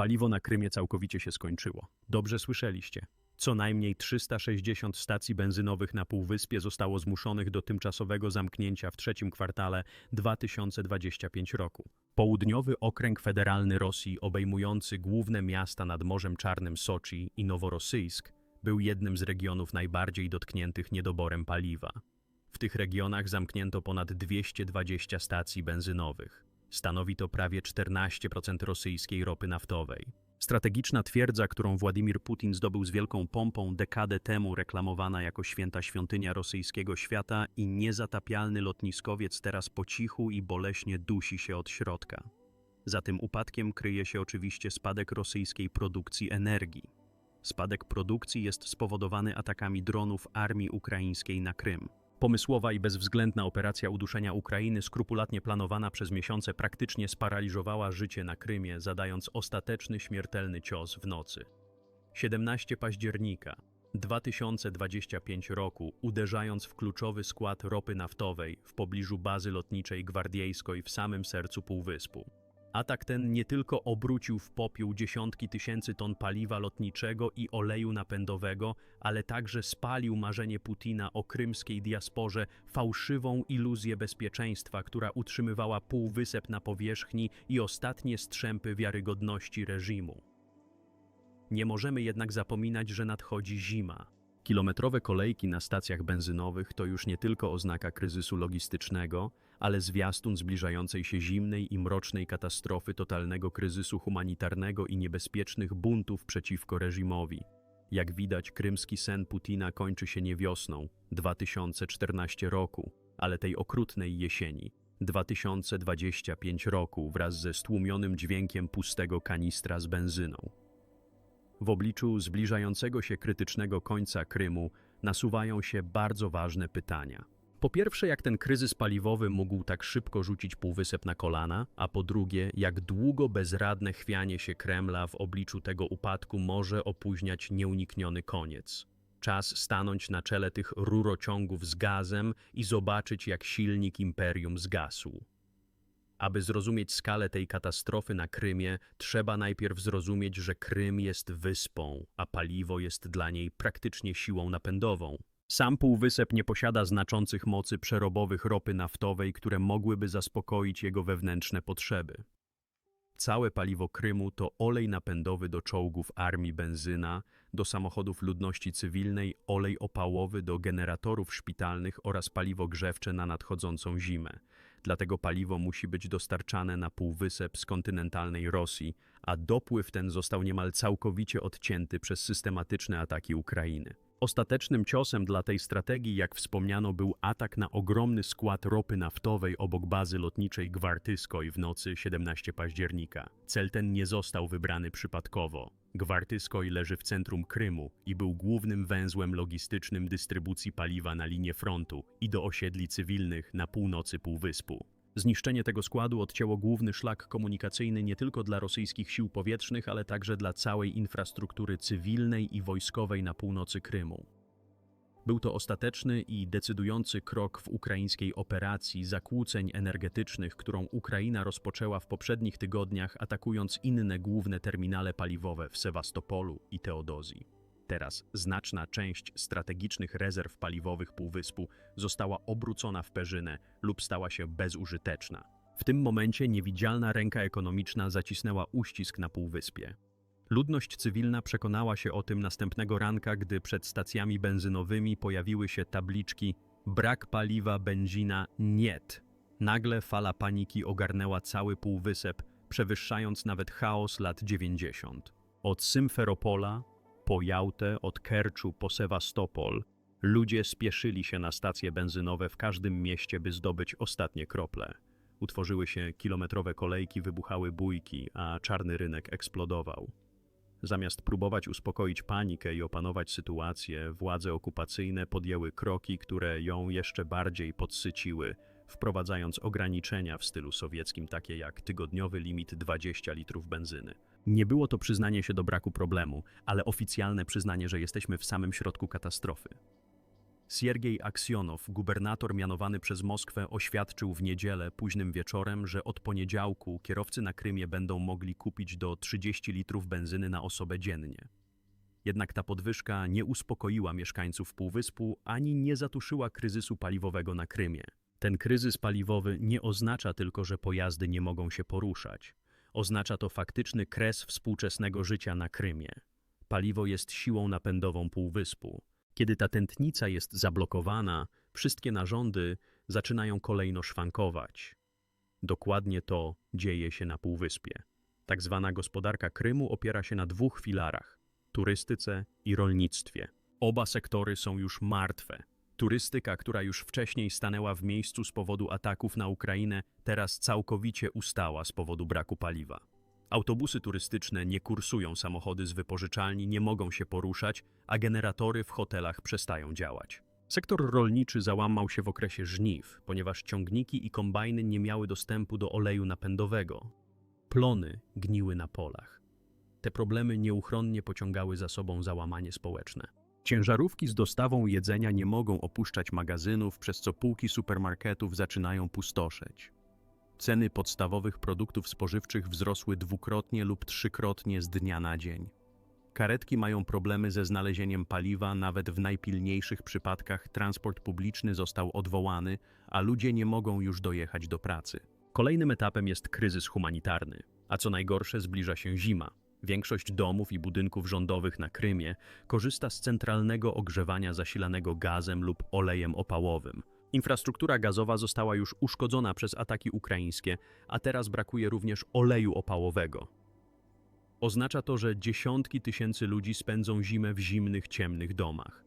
Paliwo na Krymie całkowicie się skończyło. Dobrze słyszeliście. Co najmniej 360 stacji benzynowych na Półwyspie zostało zmuszonych do tymczasowego zamknięcia w trzecim kwartale 2025 roku. Południowy okręg federalny Rosji, obejmujący główne miasta nad Morzem Czarnym Soczi i Noworosyjsk, był jednym z regionów najbardziej dotkniętych niedoborem paliwa. W tych regionach zamknięto ponad 220 stacji benzynowych. Stanowi to prawie 14% rosyjskiej ropy naftowej. Strategiczna twierdza, którą Władimir Putin zdobył z wielką pompą dekadę temu, reklamowana jako święta świątynia rosyjskiego świata i niezatapialny lotniskowiec teraz po cichu i boleśnie dusi się od środka. Za tym upadkiem kryje się oczywiście spadek rosyjskiej produkcji energii. Spadek produkcji jest spowodowany atakami dronów armii ukraińskiej na Krym. Pomysłowa i bezwzględna operacja uduszenia Ukrainy, skrupulatnie planowana przez miesiące, praktycznie sparaliżowała życie na Krymie, zadając ostateczny śmiertelny cios w nocy. 17 października 2025 roku, uderzając w kluczowy skład ropy naftowej w pobliżu bazy lotniczej Gwardiejskiej w samym sercu Półwyspu. Atak ten nie tylko obrócił w popiół dziesiątki tysięcy ton paliwa lotniczego i oleju napędowego, ale także spalił marzenie Putina o krymskiej diasporze, fałszywą iluzję bezpieczeństwa, która utrzymywała półwysep na powierzchni i ostatnie strzępy wiarygodności reżimu. Nie możemy jednak zapominać, że nadchodzi zima. Kilometrowe kolejki na stacjach benzynowych to już nie tylko oznaka kryzysu logistycznego, ale zwiastun zbliżającej się zimnej i mrocznej katastrofy totalnego kryzysu humanitarnego i niebezpiecznych buntów przeciwko reżimowi. Jak widać, krymski sen Putina kończy się nie wiosną 2014 roku, ale tej okrutnej jesieni 2025 roku wraz ze stłumionym dźwiękiem pustego kanistra z benzyną. W obliczu zbliżającego się krytycznego końca Krymu nasuwają się bardzo ważne pytania. Po pierwsze, jak ten kryzys paliwowy mógł tak szybko rzucić półwysep na kolana, a po drugie, jak długo bezradne chwianie się Kremla w obliczu tego upadku może opóźniać nieunikniony koniec. Czas stanąć na czele tych rurociągów z gazem i zobaczyć, jak silnik imperium zgasł. Aby zrozumieć skalę tej katastrofy na Krymie, trzeba najpierw zrozumieć, że Krym jest wyspą, a paliwo jest dla niej praktycznie siłą napędową. Sam półwysep nie posiada znaczących mocy przerobowych ropy naftowej, które mogłyby zaspokoić jego wewnętrzne potrzeby. Całe paliwo Krymu to olej napędowy do czołgów armii, benzyna, do samochodów ludności cywilnej, olej opałowy do generatorów szpitalnych oraz paliwo grzewcze na nadchodzącą zimę. Dlatego paliwo musi być dostarczane na półwysep z kontynentalnej Rosji, a dopływ ten został niemal całkowicie odcięty przez systematyczne ataki Ukrainy. Ostatecznym ciosem dla tej strategii, jak wspomniano, był atak na ogromny skład ropy naftowej obok bazy lotniczej Gwartyskoj w nocy 17 października. Cel ten nie został wybrany przypadkowo. Gwartyskoj leży w centrum Krymu i był głównym węzłem logistycznym dystrybucji paliwa na linię frontu i do osiedli cywilnych na północy Półwyspu. Zniszczenie tego składu odcięło główny szlak komunikacyjny nie tylko dla rosyjskich sił powietrznych, ale także dla całej infrastruktury cywilnej i wojskowej na północy Krymu. Był to ostateczny i decydujący krok w ukraińskiej operacji zakłóceń energetycznych, którą Ukraina rozpoczęła w poprzednich tygodniach, atakując inne główne terminale paliwowe w Sewastopolu i Teodozji. Teraz znaczna część strategicznych rezerw paliwowych Półwyspu została obrócona w perzynę lub stała się bezużyteczna. W tym momencie niewidzialna ręka ekonomiczna zacisnęła uścisk na Półwyspie. Ludność cywilna przekonała się o tym następnego ranka, gdy przed stacjami benzynowymi pojawiły się tabliczki Brak paliwa, benzina, niet. Nagle fala paniki ogarnęła cały Półwysep, przewyższając nawet chaos lat 90. Od Symferopola po Jałtę, od Kerczu po Sewastopol, ludzie spieszyli się na stacje benzynowe w każdym mieście, by zdobyć ostatnie krople. Utworzyły się kilometrowe kolejki, wybuchały bójki, a czarny rynek eksplodował. Zamiast próbować uspokoić panikę i opanować sytuację, władze okupacyjne podjęły kroki, które ją jeszcze bardziej podsyciły, wprowadzając ograniczenia w stylu sowieckim, takie jak tygodniowy limit 20 litrów benzyny. Nie było to przyznanie się do braku problemu, ale oficjalne przyznanie, że jesteśmy w samym środku katastrofy. Siergiej Aksjonow, gubernator mianowany przez Moskwę, oświadczył w niedzielę późnym wieczorem, że od poniedziałku kierowcy na Krymie będą mogli kupić do 30 litrów benzyny na osobę dziennie. Jednak ta podwyżka nie uspokoiła mieszkańców Półwyspu ani nie zatuszyła kryzysu paliwowego na Krymie. Ten kryzys paliwowy nie oznacza tylko, że pojazdy nie mogą się poruszać. Oznacza to faktyczny kres współczesnego życia na Krymie. Paliwo jest siłą napędową Półwyspu. Kiedy ta tętnica jest zablokowana, wszystkie narządy zaczynają kolejno szwankować. Dokładnie to dzieje się na Półwyspie. Tak zwana gospodarka Krymu opiera się na dwóch filarach turystyce i rolnictwie. Oba sektory są już martwe. Turystyka, która już wcześniej stanęła w miejscu z powodu ataków na Ukrainę, teraz całkowicie ustała z powodu braku paliwa. Autobusy turystyczne nie kursują, samochody z wypożyczalni nie mogą się poruszać, a generatory w hotelach przestają działać. Sektor rolniczy załamał się w okresie żniw, ponieważ ciągniki i kombajny nie miały dostępu do oleju napędowego. Plony gniły na polach. Te problemy nieuchronnie pociągały za sobą załamanie społeczne. Ciężarówki z dostawą jedzenia nie mogą opuszczać magazynów, przez co półki supermarketów zaczynają pustoszeć. Ceny podstawowych produktów spożywczych wzrosły dwukrotnie lub trzykrotnie z dnia na dzień. Karetki mają problemy ze znalezieniem paliwa, nawet w najpilniejszych przypadkach transport publiczny został odwołany, a ludzie nie mogą już dojechać do pracy. Kolejnym etapem jest kryzys humanitarny, a co najgorsze zbliża się zima. Większość domów i budynków rządowych na Krymie korzysta z centralnego ogrzewania zasilanego gazem lub olejem opałowym. Infrastruktura gazowa została już uszkodzona przez ataki ukraińskie, a teraz brakuje również oleju opałowego. Oznacza to, że dziesiątki tysięcy ludzi spędzą zimę w zimnych, ciemnych domach.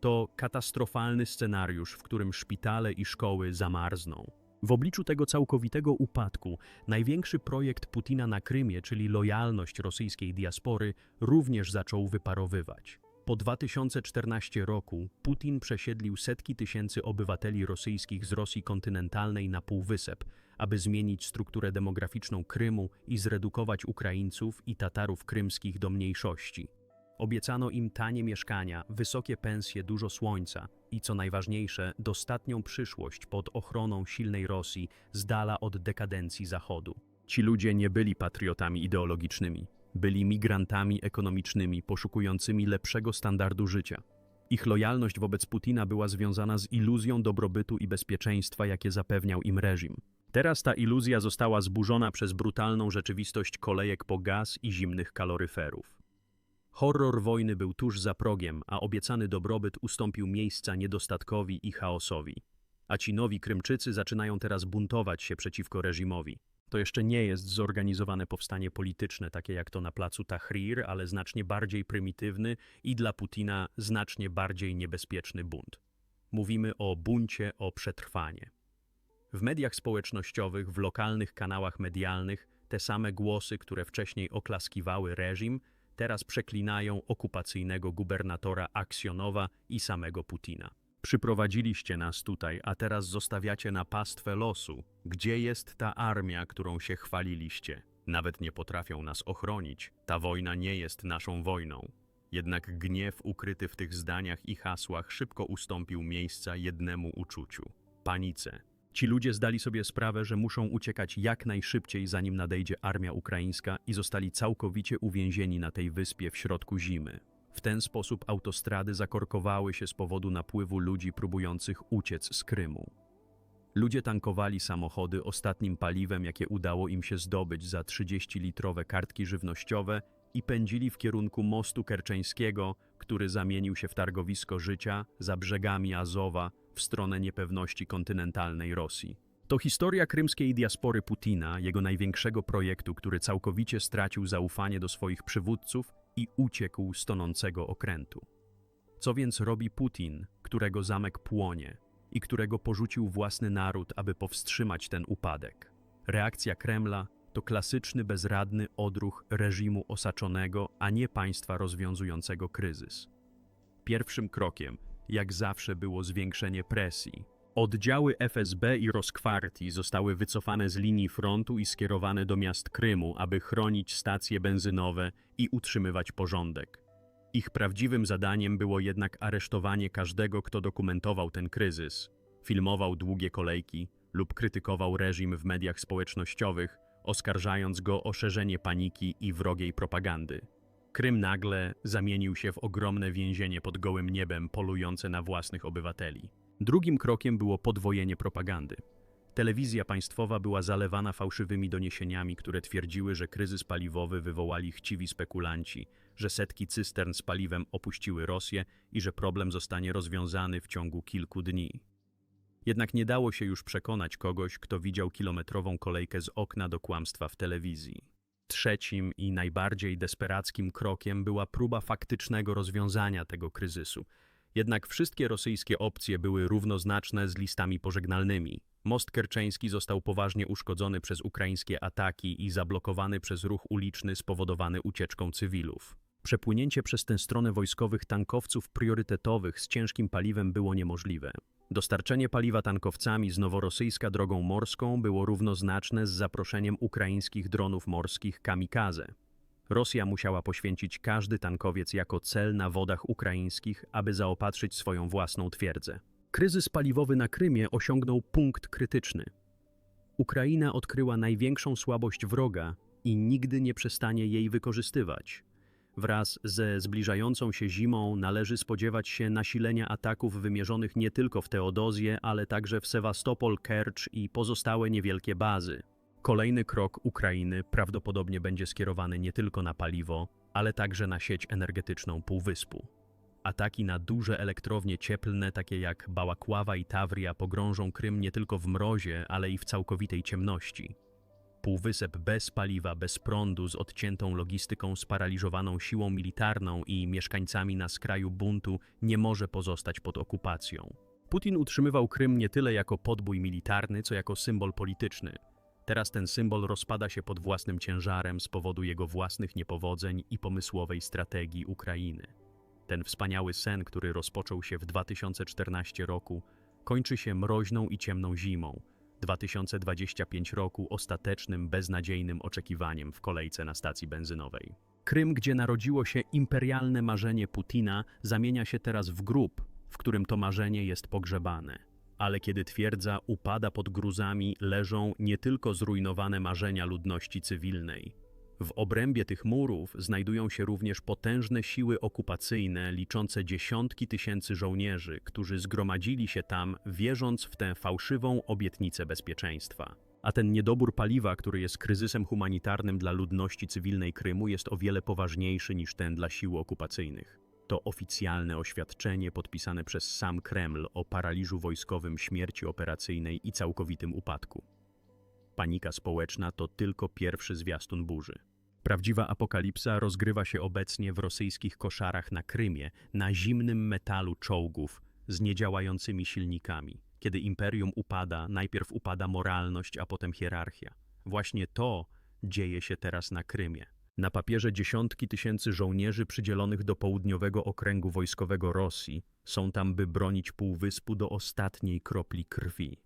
To katastrofalny scenariusz, w którym szpitale i szkoły zamarzną. W obliczu tego całkowitego upadku, największy projekt Putina na Krymie, czyli lojalność rosyjskiej diaspory, również zaczął wyparowywać. Po 2014 roku Putin przesiedlił setki tysięcy obywateli rosyjskich z Rosji kontynentalnej na Półwysep, aby zmienić strukturę demograficzną Krymu i zredukować Ukraińców i Tatarów krymskich do mniejszości. Obiecano im tanie mieszkania, wysokie pensje, dużo słońca i co najważniejsze, dostatnią przyszłość pod ochroną silnej Rosji z dala od dekadencji Zachodu. Ci ludzie nie byli patriotami ideologicznymi, byli migrantami ekonomicznymi poszukującymi lepszego standardu życia. Ich lojalność wobec Putina była związana z iluzją dobrobytu i bezpieczeństwa, jakie zapewniał im reżim. Teraz ta iluzja została zburzona przez brutalną rzeczywistość kolejek po gaz i zimnych kaloryferów. Horror wojny był tuż za progiem, a obiecany dobrobyt ustąpił miejsca niedostatkowi i chaosowi. A ci nowi Krymczycy zaczynają teraz buntować się przeciwko reżimowi. To jeszcze nie jest zorganizowane powstanie polityczne, takie jak to na placu Tahrir, ale znacznie bardziej prymitywny i dla Putina znacznie bardziej niebezpieczny bunt. Mówimy o buncie o przetrwanie. W mediach społecznościowych, w lokalnych kanałach medialnych, te same głosy, które wcześniej oklaskiwały reżim, teraz przeklinają okupacyjnego gubernatora Aksjonowa i samego Putina. Przyprowadziliście nas tutaj, a teraz zostawiacie na pastwę losu. Gdzie jest ta armia, którą się chwaliliście? Nawet nie potrafią nas ochronić. Ta wojna nie jest naszą wojną. Jednak gniew ukryty w tych zdaniach i hasłach szybko ustąpił miejsca jednemu uczuciu panice. Ci ludzie zdali sobie sprawę, że muszą uciekać jak najszybciej, zanim nadejdzie armia ukraińska i zostali całkowicie uwięzieni na tej wyspie w środku zimy. W ten sposób autostrady zakorkowały się z powodu napływu ludzi próbujących uciec z Krymu. Ludzie tankowali samochody ostatnim paliwem, jakie udało im się zdobyć za 30-litrowe kartki żywnościowe i pędzili w kierunku mostu kerczeńskiego, który zamienił się w targowisko życia za brzegami Azowa w stronę niepewności kontynentalnej Rosji. To historia krymskiej diaspory Putina, jego największego projektu, który całkowicie stracił zaufanie do swoich przywódców i uciekł z tonącego okrętu. Co więc robi Putin, którego zamek płonie i którego porzucił własny naród, aby powstrzymać ten upadek? Reakcja Kremla to klasyczny, bezradny odruch reżimu osaczonego, a nie państwa rozwiązującego kryzys. Pierwszym krokiem, jak zawsze, było zwiększenie presji. Oddziały FSB i Roskwarti zostały wycofane z linii frontu i skierowane do miast Krymu, aby chronić stacje benzynowe i utrzymywać porządek. Ich prawdziwym zadaniem było jednak aresztowanie każdego, kto dokumentował ten kryzys, filmował długie kolejki lub krytykował reżim w mediach społecznościowych, oskarżając go o szerzenie paniki i wrogiej propagandy. Krym nagle zamienił się w ogromne więzienie pod gołym niebem, polujące na własnych obywateli. Drugim krokiem było podwojenie propagandy. Telewizja państwowa była zalewana fałszywymi doniesieniami, które twierdziły, że kryzys paliwowy wywołali chciwi spekulanci, że setki cystern z paliwem opuściły Rosję i że problem zostanie rozwiązany w ciągu kilku dni. Jednak nie dało się już przekonać kogoś, kto widział kilometrową kolejkę z okna do kłamstwa w telewizji. Trzecim i najbardziej desperackim krokiem była próba faktycznego rozwiązania tego kryzysu. Jednak wszystkie rosyjskie opcje były równoznaczne z listami pożegnalnymi. Most kerczeński został poważnie uszkodzony przez ukraińskie ataki i zablokowany przez ruch uliczny spowodowany ucieczką cywilów. Przepłynięcie przez tę stronę wojskowych tankowców priorytetowych z ciężkim paliwem było niemożliwe. Dostarczenie paliwa tankowcami z noworosyjska drogą morską było równoznaczne z zaproszeniem ukraińskich dronów morskich kamikaze. Rosja musiała poświęcić każdy tankowiec jako cel na wodach ukraińskich, aby zaopatrzyć swoją własną twierdzę. Kryzys paliwowy na Krymie osiągnął punkt krytyczny. Ukraina odkryła największą słabość wroga i nigdy nie przestanie jej wykorzystywać. Wraz ze zbliżającą się zimą należy spodziewać się nasilenia ataków wymierzonych nie tylko w Teodozję, ale także w Sewastopol, Kercz i pozostałe niewielkie bazy. Kolejny krok Ukrainy prawdopodobnie będzie skierowany nie tylko na paliwo, ale także na sieć energetyczną Półwyspu. Ataki na duże elektrownie cieplne, takie jak Bałakława i Tawria, pogrążą Krym nie tylko w mrozie, ale i w całkowitej ciemności. Półwysep bez paliwa, bez prądu, z odciętą logistyką, sparaliżowaną siłą militarną i mieszkańcami na skraju buntu nie może pozostać pod okupacją. Putin utrzymywał Krym nie tyle jako podbój militarny, co jako symbol polityczny. Teraz ten symbol rozpada się pod własnym ciężarem z powodu jego własnych niepowodzeń i pomysłowej strategii Ukrainy. Ten wspaniały sen, który rozpoczął się w 2014 roku, kończy się mroźną i ciemną zimą, 2025 roku ostatecznym, beznadziejnym oczekiwaniem w kolejce na stacji benzynowej. Krym, gdzie narodziło się imperialne marzenie Putina, zamienia się teraz w grób, w którym to marzenie jest pogrzebane. Ale kiedy twierdza upada pod gruzami, leżą nie tylko zrujnowane marzenia ludności cywilnej. W obrębie tych murów znajdują się również potężne siły okupacyjne liczące dziesiątki tysięcy żołnierzy, którzy zgromadzili się tam, wierząc w tę fałszywą obietnicę bezpieczeństwa. A ten niedobór paliwa, który jest kryzysem humanitarnym dla ludności cywilnej Krymu, jest o wiele poważniejszy niż ten dla sił okupacyjnych. To oficjalne oświadczenie podpisane przez sam Kreml o paraliżu wojskowym, śmierci operacyjnej i całkowitym upadku. Panika społeczna to tylko pierwszy zwiastun burzy. Prawdziwa apokalipsa rozgrywa się obecnie w rosyjskich koszarach na Krymie, na zimnym metalu czołgów z niedziałającymi silnikami. Kiedy imperium upada, najpierw upada moralność, a potem hierarchia. Właśnie to dzieje się teraz na Krymie. Na papierze dziesiątki tysięcy żołnierzy przydzielonych do południowego okręgu wojskowego Rosji są tam, by bronić półwyspu do ostatniej kropli krwi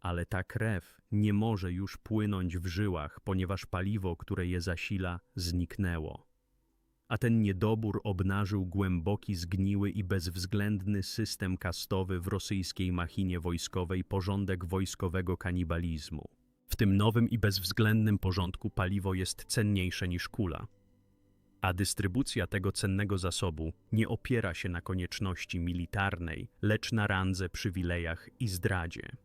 ale ta krew nie może już płynąć w żyłach, ponieważ paliwo, które je zasila, zniknęło. A ten niedobór obnażył głęboki, zgniły i bezwzględny system kastowy w rosyjskiej machinie wojskowej, porządek wojskowego kanibalizmu. W tym nowym i bezwzględnym porządku paliwo jest cenniejsze niż kula. A dystrybucja tego cennego zasobu nie opiera się na konieczności militarnej, lecz na randze, przywilejach i zdradzie.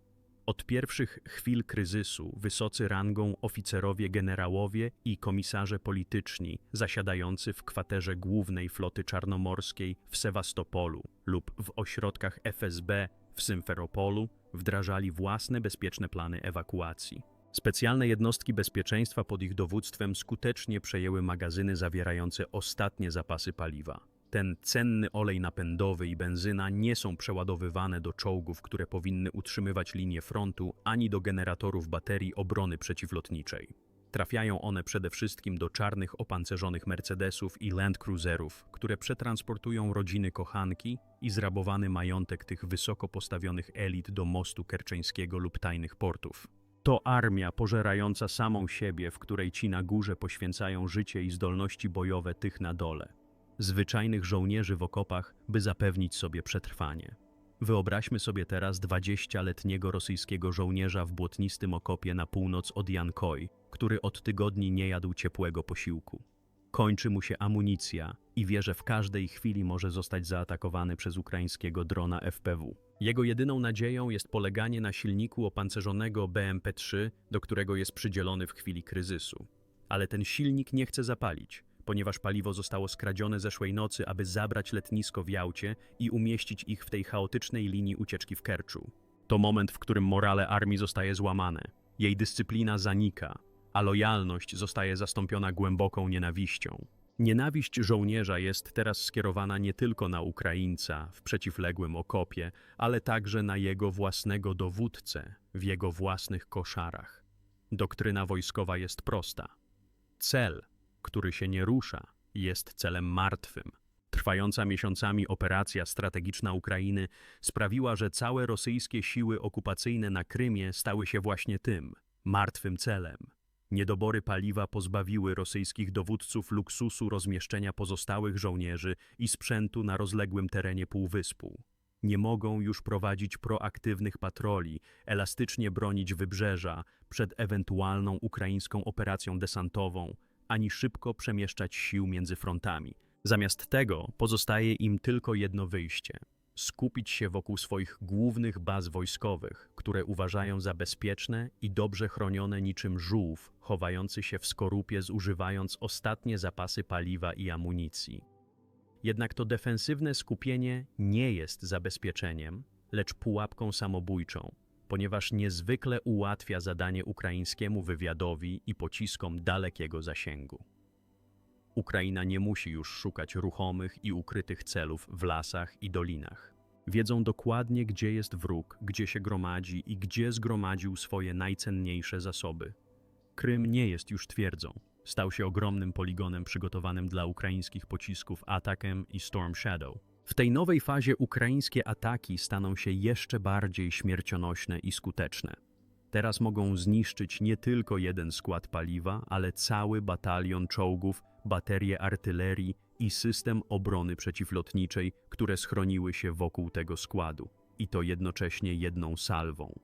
Od pierwszych chwil kryzysu wysocy rangą oficerowie generałowie i komisarze polityczni zasiadający w kwaterze głównej floty czarnomorskiej w Sewastopolu lub w ośrodkach FSB w Symferopolu wdrażali własne bezpieczne plany ewakuacji. Specjalne jednostki bezpieczeństwa pod ich dowództwem skutecznie przejęły magazyny zawierające ostatnie zapasy paliwa. Ten cenny olej napędowy i benzyna nie są przeładowywane do czołgów, które powinny utrzymywać linię frontu, ani do generatorów baterii obrony przeciwlotniczej. Trafiają one przede wszystkim do czarnych opancerzonych Mercedesów i Land Cruiserów, które przetransportują rodziny kochanki i zrabowany majątek tych wysoko postawionych elit do mostu kerczeńskiego lub tajnych portów. To armia pożerająca samą siebie, w której ci na górze poświęcają życie i zdolności bojowe tych na dole. Zwyczajnych żołnierzy w okopach, by zapewnić sobie przetrwanie. Wyobraźmy sobie teraz 20-letniego rosyjskiego żołnierza w błotnistym okopie na północ od Jankoj, który od tygodni nie jadł ciepłego posiłku. Kończy mu się amunicja i wie, że w każdej chwili może zostać zaatakowany przez ukraińskiego drona FPW. Jego jedyną nadzieją jest poleganie na silniku opancerzonego BMP-3, do którego jest przydzielony w chwili kryzysu. Ale ten silnik nie chce zapalić, ponieważ paliwo zostało skradzione zeszłej nocy, aby zabrać letnisko w Jałcie i umieścić ich w tej chaotycznej linii ucieczki w Kerczu. To moment, w którym morale armii zostaje złamane. Jej dyscyplina zanika, a lojalność zostaje zastąpiona głęboką nienawiścią. Nienawiść żołnierza jest teraz skierowana nie tylko na Ukraińca w przeciwległym okopie, ale także na jego własnego dowódcę w jego własnych koszarach. Doktryna wojskowa jest prosta. Cel, który się nie rusza, jest celem martwym. Trwająca miesiącami operacja strategiczna Ukrainy sprawiła, że całe rosyjskie siły okupacyjne na Krymie stały się właśnie tym martwym celem. Niedobory paliwa pozbawiły rosyjskich dowódców luksusu rozmieszczenia pozostałych żołnierzy i sprzętu na rozległym terenie półwyspu. Nie mogą już prowadzić proaktywnych patroli, elastycznie bronić wybrzeża przed ewentualną ukraińską operacją desantową, ani szybko przemieszczać sił między frontami. Zamiast tego pozostaje im tylko jedno wyjście skupić się wokół swoich głównych baz wojskowych, które uważają za bezpieczne i dobrze chronione niczym żółw, chowający się w skorupie zużywając ostatnie zapasy paliwa i amunicji. Jednak to defensywne skupienie nie jest zabezpieczeniem, lecz pułapką samobójczą, ponieważ niezwykle ułatwia zadanie ukraińskiemu wywiadowi i pociskom dalekiego zasięgu. Ukraina nie musi już szukać ruchomych i ukrytych celów w lasach i dolinach. Wiedzą dokładnie, gdzie jest wróg, gdzie się gromadzi i gdzie zgromadził swoje najcenniejsze zasoby. Krym nie jest już twierdzą. Stał się ogromnym poligonem przygotowanym dla ukraińskich pocisków Atakem i Storm Shadow. W tej nowej fazie ukraińskie ataki staną się jeszcze bardziej śmiercionośne i skuteczne. Teraz mogą zniszczyć nie tylko jeden skład paliwa, ale cały batalion czołgów, baterie artylerii i system obrony przeciwlotniczej, które schroniły się wokół tego składu, i to jednocześnie jedną salwą.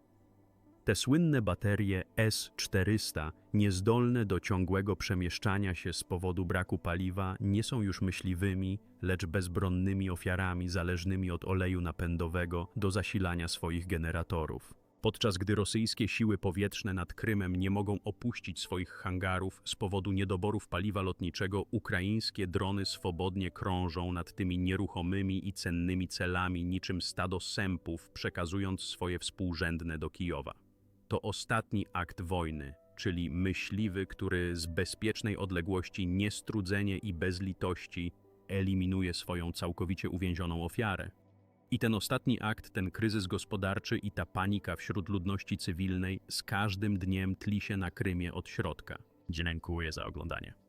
Te słynne baterie S-400, niezdolne do ciągłego przemieszczania się z powodu braku paliwa, nie są już myśliwymi, lecz bezbronnymi ofiarami zależnymi od oleju napędowego do zasilania swoich generatorów. Podczas gdy rosyjskie siły powietrzne nad Krymem nie mogą opuścić swoich hangarów z powodu niedoborów paliwa lotniczego, ukraińskie drony swobodnie krążą nad tymi nieruchomymi i cennymi celami niczym stado sępów, przekazując swoje współrzędne do Kijowa. To ostatni akt wojny, czyli myśliwy, który z bezpiecznej odległości niestrudzenie i bez litości eliminuje swoją całkowicie uwięzioną ofiarę. I ten ostatni akt, ten kryzys gospodarczy i ta panika wśród ludności cywilnej z każdym dniem tli się na Krymie od środka. Dziękuję za oglądanie.